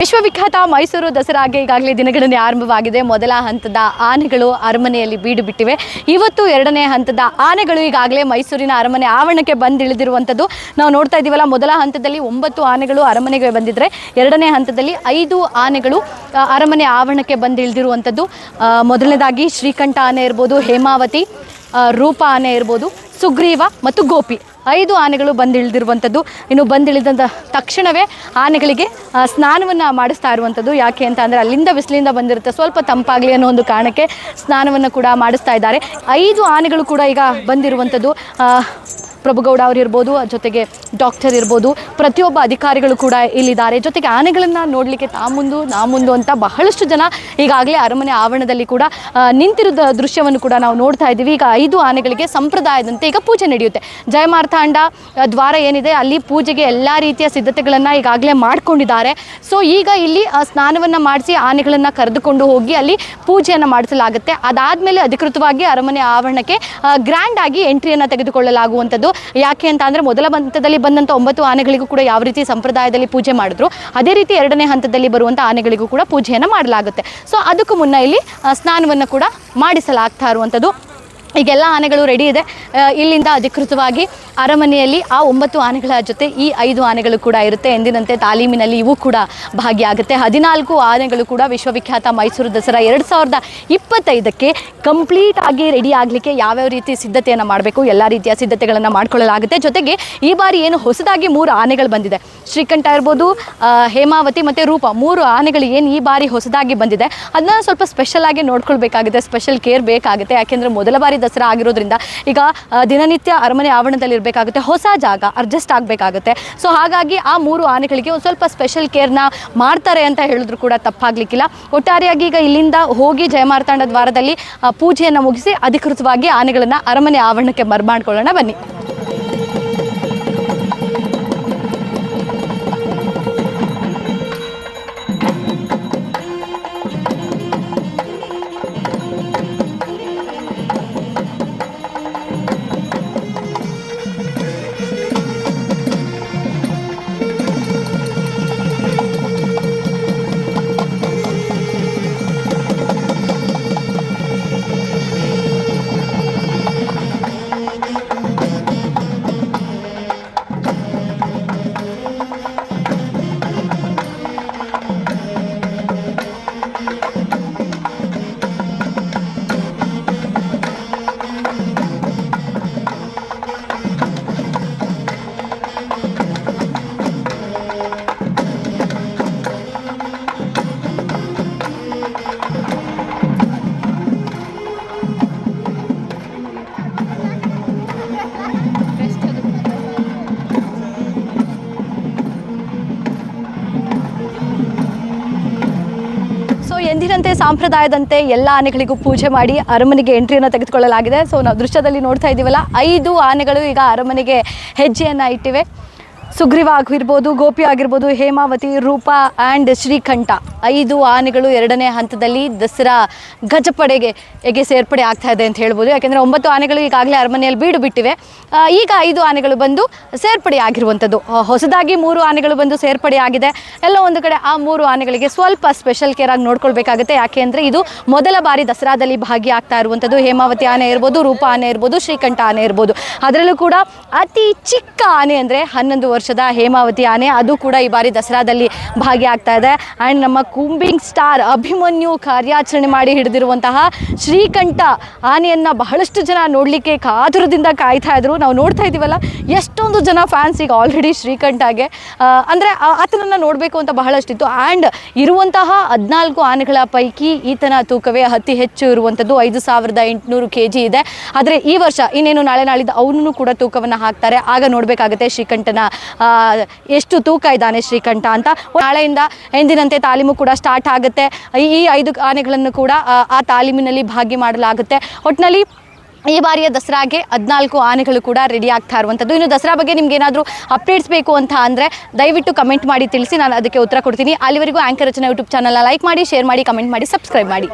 ವಿಶ್ವವಿಖ್ಯಾತ ಮೈಸೂರು ದಸರಾಗೆ ಈಗಾಗಲೇ ದಿನಗಣನೆ ಆರಂಭವಾಗಿದೆ. ಮೊದಲ ಹಂತದ ಆನೆಗಳು ಅರಮನೆಯಲ್ಲಿ ಬೀಡು ಬಿಟ್ಟಿವೆ. ಇವತ್ತು ಎರಡನೇ ಹಂತದ ಆನೆಗಳು ಈಗಾಗಲೇ ಮೈಸೂರಿನ ಅರಮನೆ ಆವರಣಕ್ಕೆ ಬಂದಿಳಿದಿರುವಂಥದ್ದು ನಾವು ನೋಡ್ತಾ ಇದ್ದೀವಲ್ಲ, ಮೊದಲ ಹಂತದಲ್ಲಿ ಒಂಬತ್ತು ಆನೆಗಳು ಅರಮನೆಗೆ ಬಂದಿದ್ರೆ, ಎರಡನೇ ಹಂತದಲ್ಲಿ ಐದು ಆನೆಗಳು ಅರಮನೆ ಆವರಣಕ್ಕೆ ಬಂದಿಳಿದಿರುವಂಥದ್ದು ಮೊದಲನೇದಾಗಿ ಶ್ರೀಕಂಠ ಆನೆ ಇರ್ಬೋದು, ಹೇಮಾವತಿ ರೂಪ ಆನೆ ಇರ್ಬೋದು, ಸುಗ್ರೀವ ಮತ್ತು ಗೋಪಿ. ಐದು ಆನೆಗಳು ಬಂದಿಳಿದಿರುವಂಥದ್ದು. ಇನ್ನು ಬಂದಿಳಿದಂಥ ತಕ್ಷಣವೇ ಆನೆಗಳಿಗೆ ಸ್ನಾನವನ್ನು ಮಾಡಿಸ್ತಾ ಇರುವಂಥದ್ದು. ಯಾಕೆ ಅಂತ ಅಂದರೆ ಅಲ್ಲಿಂದ ಬಿಸಿಲಿಂದ ಬಂದಿರುತ್ತೆ. ಸ್ವಲ್ಪ ತಂಪಾಗಲಿ ಅನ್ನೋ ಒಂದು ಕಾರಣಕ್ಕೆ ಸ್ನಾನವನ್ನು ಕೂಡ ಮಾಡಿಸ್ತಾ ಇದ್ದಾರೆ. ಐದು ಆನೆಗಳು ಕೂಡ ಈಗ ಬಂದಿರುವಂಥದ್ದು. ಪ್ರಭುಗೌಡ ಅವರಿರ್ಬೋದು ಜೊತೆಗೆ ಡಾಕ್ಟರ್ ಇರ್ಬೋದು, ಪ್ರತಿಯೊಬ್ಬ ಅಧಿಕಾರಿಗಳು ಕೂಡ ಇಲ್ಲಿದ್ದಾರೆ. ಜೊತೆಗೆ ಆನೆಗಳನ್ನು ನೋಡಲಿಕ್ಕೆ ತಾ ಮುಂದು, ನಾ ಮುಂದು ಅಂತ ಬಹಳಷ್ಟು ಜನ ಈಗಾಗಲೇ ಅರಮನೆ ಆವರಣದಲ್ಲಿ ಕೂಡ ನಿಂತಿರುವ ದೃಶ್ಯವನ್ನು ಕೂಡ ನಾವು ನೋಡ್ತಾ ಇದ್ದೀವಿ. ಈಗ ಐದು ಆನೆಗಳಿಗೆ ಸಂಪ್ರದಾಯದಂತೆ ಈಗ ಪೂಜೆ ನಡೆಯುತ್ತೆ. ಜಯಮಾರ್ಥಾಂಡ ದ್ವಾರ ಏನಿದೆ, ಅಲ್ಲಿ ಪೂಜೆಗೆ ಎಲ್ಲ ರೀತಿಯ ಸಿದ್ಧತೆಗಳನ್ನು ಈಗಾಗಲೇ ಮಾಡ್ಕೊಂಡಿದ್ದಾರೆ. ಸೊ ಈಗ ಇಲ್ಲಿ ಸ್ನಾನವನ್ನು ಮಾಡಿಸಿ ಆನೆಗಳನ್ನು ಕರೆದುಕೊಂಡು ಹೋಗಿ ಅಲ್ಲಿ ಪೂಜೆಯನ್ನು ಮಾಡಿಸಲಾಗುತ್ತೆ. ಅದಾದಮೇಲೆ ಅಧಿಕೃತವಾಗಿ ಅರಮನೆ ಆವರಣಕ್ಕೆ ಗ್ರ್ಯಾಂಡ್ ಆಗಿ ಎಂಟ್ರಿಯನ್ನು ತೆಗೆದುಕೊಳ್ಳಲಾಗುವಂಥದ್ದು. ಯಾಕೆ ಅಂತ ಅಂದರೆ, ಮೊದಲ ಹಂತದಲ್ಲಿ ಬಂದಂಥ ಒಂಬತ್ತು ಆನೆಗಳಿಗೂ ಕೂಡ ಯಾವ ರೀತಿ ಸಂಪ್ರದಾಯದಲ್ಲಿ ಪೂಜೆ ಮಾಡಿದ್ರು, ಅದೇ ರೀತಿ ಎರಡನೇ ಹಂತದಲ್ಲಿ ಬರುವಂಥ ಆನೆಗಳಿಗೂ ಕೂಡ ಪೂಜೆಯನ್ನು ಮಾಡಲಾಗುತ್ತೆ. ಸೊ ಅದಕ್ಕೂ ಮುನ್ನ ಇಲ್ಲಿ ಸ್ನಾನವನ್ನು ಕೂಡ ಮಾಡಿಸಲಾಗ್ತಾ ಇರುವಂಥದ್ದು ಈಗೆಲ್ಲ ಆನೆಗಳು ರೆಡಿ ಇದೆ. ಇಲ್ಲಿಂದ ಅಧಿಕೃತವಾಗಿ ಅರಮನೆಯಲ್ಲಿ ಆ ಒಂಬತ್ತು ಆನೆಗಳ ಜೊತೆ ಈ ಐದು ಆನೆಗಳು ಕೂಡ ಇರುತ್ತೆ. ಎಂದಿನಂತೆ ತಾಲೀಮಿನಲ್ಲಿ ಇವು ಕೂಡ ಭಾಗಿಯಾಗುತ್ತೆ. ಹದಿನಾಲ್ಕು ಆನೆಗಳು ಕೂಡ ವಿಶ್ವವಿಖ್ಯಾತ ಮೈಸೂರು ದಸರಾ ಎರಡು ಸಾವಿರದ ಇಪ್ಪತ್ತೈದಕ್ಕೆ ಕಂಪ್ಲೀಟ್ ಆಗಿ ರೆಡಿ ಆಗಲಿಕ್ಕೆ ಯಾವ್ಯಾವ ರೀತಿ ಸಿದ್ಧತೆಯನ್ನು ಮಾಡಬೇಕು, ಎಲ್ಲ ರೀತಿಯ ಸಿದ್ಧತೆಗಳನ್ನು ಮಾಡಿಕೊಳ್ಳಲಾಗುತ್ತೆ. ಜೊತೆಗೆ ಈ ಬಾರಿ ಏನು ಹೊಸದಾಗಿ ಮೂರು ಆನೆಗಳು ಬಂದಿದೆ. ಶ್ರೀಕಂಠ ಇರ್ಬೋದು ಹೇಮಾವತಿ ಮತ್ತು ರೂಪ, ಮೂರು ಆನೆಗಳು ಏನು ಈ ಬಾರಿ ಹೊಸದಾಗಿ ಬಂದಿದೆ. ಅದನ್ನ ಸ್ವಲ್ಪ ಸ್ಪೆಷಲ್ ಆಗಿ ನೋಡ್ಕೊಳ್ಬೇಕಾಗುತ್ತೆ ಸ್ಪೆಷಲ್ ಕೇರ್ ಬೇಕಾಗುತ್ತೆ. ಯಾಕೆಂದರೆ ಮೊದಲ ಬಾರಿ ದಸರಾ ಆಗಿರೋದ್ರಿಂದ ಈಗ ದಿನನಿತ್ಯ ಅರಮನೆ ಆವರಣದಲ್ಲಿ ಇರಬೇಕಾಗುತ್ತೆ, ಹೊಸ ಜಾಗ ಅಡ್ಜಸ್ಟ್ ಆಗಬೇಕಾಗುತ್ತೆ. ಸೊ ಹಾಗಾಗಿ ಆ ಮೂರು ಆನೆಗಳಿಗೆ ಒಂದು ಸ್ವಲ್ಪ ಸ್ಪೆಷಲ್ ಕೇರ್ನ ಮಾಡ್ತಾರೆ ಅಂತ ಹೇಳಿದ್ರು ಕೂಡ ತಪ್ಪಾಗ್ಲಿಕ್ಕಿಲ್ಲ. ಒಟ್ಟಾರೆಯಾಗಿ ಈಗ ಇಲ್ಲಿಂದ ಹೋಗಿ ಜಯಮಾರ್ತಾಂಡ ದ್ವಾರದಲ್ಲಿ ಪೂಜೆಯನ್ನು ಮುಗಿಸಿ, ಅಧಿಕೃತವಾಗಿ ಆನೆಗಳನ್ನು ಅರಮನೆ ಆವರಣಕ್ಕೆ ಬರ್ಮಾಡ್ಕೊಳ್ಳೋಣ ಬನ್ನಿ. ಎಂದಿನಂತೆ ಸಾಂಪ್ರದಾಯದಂತೆ ಎಲ್ಲ ಆನೆಗಳಿಗೂ ಪೂಜೆ ಮಾಡಿ ಅರಮನೆಗೆ ಎಂಟ್ರಿಯನ್ನು ತೆಗೆದುಕೊಳ್ಳಲಾಗಿದೆ. ಸೊ ನಾವು ದೃಶ್ಯದಲ್ಲಿ ನೋಡ್ತಾ ಇದ್ದೀವಲ್ಲ, ಐದು ಆನೆಗಳು ಈಗ ಅರಮನೆಗೆ ಹೆಜ್ಜೆಯನ್ನು ಇಟ್ಟಿವೆ. ಸುಗ್ರೀವ ಆಗಿರ್ಬೋದು ಗೋಪಿ ಆಗಿರ್ಬೋದು, ಹೇಮಾವತಿ, ರೂಪ ಆ್ಯಂಡ್ ಶ್ರೀಕಂಠ. ಐದು ಆನೆಗಳು ಎರಡನೇ ಹಂತದಲ್ಲಿ ದಸರಾ ಗಜಪಡೆಗೆ ಹೇಗೆ ಸೇರ್ಪಡೆ ಆಗ್ತಾ ಇದೆ ಅಂತ ಹೇಳ್ಬೋದು. ಯಾಕೆಂದರೆ ಒಂಬತ್ತು ಆನೆಗಳು ಈಗಾಗಲೇ ಅರಮನೆಯಲ್ಲಿ ಬೀಡು ಬಿಟ್ಟಿವೆ. ಈಗ ಐದು ಆನೆಗಳು ಬಂದು ಸೇರ್ಪಡೆ ಆಗಿರುವಂಥದ್ದು. ಹೊಸದಾಗಿ ಮೂರು ಆನೆಗಳು ಬಂದು ಸೇರ್ಪಡೆ ಆಗಿದೆ. ಎಲ್ಲ ಒಂದು ಕಡೆ ಆ ಮೂರು ಆನೆಗಳಿಗೆ ಸ್ವಲ್ಪ ಸ್ಪೆಷಲ್ ಕೇರ್ ಆಗಿ ನೋಡ್ಕೊಳ್ಬೇಕಾಗುತ್ತೆ. ಯಾಕೆ ಅಂದರೆ ಇದು ಮೊದಲ ಬಾರಿ ದಸರಾದಲ್ಲಿ ಭಾಗಿಯಾಗ್ತಾ ಇರುವಂಥದ್ದು. ಹೇಮಾವತಿ ಆನೆ ಇರ್ಬೋದು, ರೂಪ ಆನೆ ಇರ್ಬೋದು, ಶ್ರೀಕಂಠ ಆನೆ ಇರ್ಬೋದು. ಅದರಲ್ಲೂ ಕೂಡ ಅತಿ ಚಿಕ್ಕ ಆನೆ ಅಂದರೆ ಹನ್ನೊಂದು ವರ್ಷದ ಹೇಮಾವತಿ ಆನೆ. ಅದು ಕೂಡ ಈ ಬಾರಿ ದಸರಾದಲ್ಲಿ ಭಾಗಿಯಾಗ್ತಾ ಇದೆ. ಆ್ಯಂಡ್ ನಮ್ಮ ಕುಂಬಿಂಗ್ ಸ್ಟಾರ್ ಅಭಿಮನ್ಯು ಕಾರ್ಯಾಚರಣೆ ಮಾಡಿ ಹಿಡಿದಿರುವಂತಹ ಶ್ರೀಕಂಠ ಆನೆಯನ್ನು ಬಹಳಷ್ಟು ಜನ ನೋಡಲಿಕ್ಕೆ ಕಾತುರದಿಂದ ಕಾಯ್ತಾ ಇದ್ರು. ನಾವು ನೋಡ್ತಾ ಇದ್ದೀವಲ್ಲ, ಎಷ್ಟೊಂದು ಜನ ಫ್ಯಾನ್ಸ್ ಈಗ ಆಲ್ರೆಡಿ ಶ್ರೀಕಂಠಗೆ ಅಂದರೆ ಆತನನ್ನು ನೋಡಬೇಕು ಅಂತ ಬಹಳಷ್ಟಿತ್ತು. ಆ್ಯಂಡ್ ಇರುವಂತಹ ಹದಿನಾಲ್ಕು ಆನೆಗಳ ಪೈಕಿ ಈತನ ತೂಕವೇ ಅತಿ ಹೆಚ್ಚು ಇರುವಂಥದ್ದು. ಐದು ಸಾವಿರದ ಎಂಟುನೂರು ಕೆ ಜಿ ಇದೆ. ಆದರೆ ಈ ವರ್ಷ ಇನ್ನೇನು ನಾಳೆ ನಾಳಿದ್ದು ಅವನೂ ಕೂಡ ತೂಕವನ್ನು ಹಾಕ್ತಾರೆ. ಆಗ ನೋಡಬೇಕಾಗುತ್ತೆ ಶ್ರೀಕಂಠನ ಎಷ್ಟು ತೂಕ ಇದ್ದಾನೆ ಶ್ರೀಕಂಠ ಅಂತ. ನಾಳೆಯಿಂದ ಎಂದಿನಂತೆ ತಾಲೀಮು ಕೂಡ ಸ್ಟಾರ್ಟ್ ಆಗುತ್ತೆ. ಈ ಐದು ಆನೆಗಳನ್ನು ಕೂಡ ಆ, ಆ ತಾಲೀಮಿನಲ್ಲಿ ಭಾಗಿ ಮಾಡಲಾಗುತ್ತೆ. ಒಟ್ಟಿನಲ್ಲಿ ಈ ಬಾರಿಯ ದಸರಾಗೆ ಹದಿನಾಲ್ಕು ಆನೆಗಳು ಕೂಡ ರೆಡಿ ಆಗ್ತಾ ಇರುವಂಥದ್ದು ಇನ್ನು ದಸರಾ ಬಗ್ಗೆ ನಿಮ್ಗೆ ಏನಾದರೂ ಅಪ್ಡೇಟ್ಸ್ ಬೇಕು ಅಂತ ಅಂದರೆ ದಯವಿಟ್ಟು ಕಮೆಂಟ್ ಮಾಡಿ ತಿಳಿಸಿ ನಾನು ಅದಕ್ಕೆ ಉತ್ತರ ಕೊಡ್ತೀನಿ. ಅಲ್ಲಿವರೆಗೂ ಆ್ಯಂಕರ್ ರಚನೆ ಯೂಟ್ಯೂಬ್ ಚಾನಲ್ನ ಲೈಕ್ ಮಾಡಿ ಶೇರ್ ಮಾಡಿ ಕಮೆಂಟ್ ಮಾಡಿ ಸಬ್ಸ್ಕ್ರೈಬ್ ಮಾಡಿ.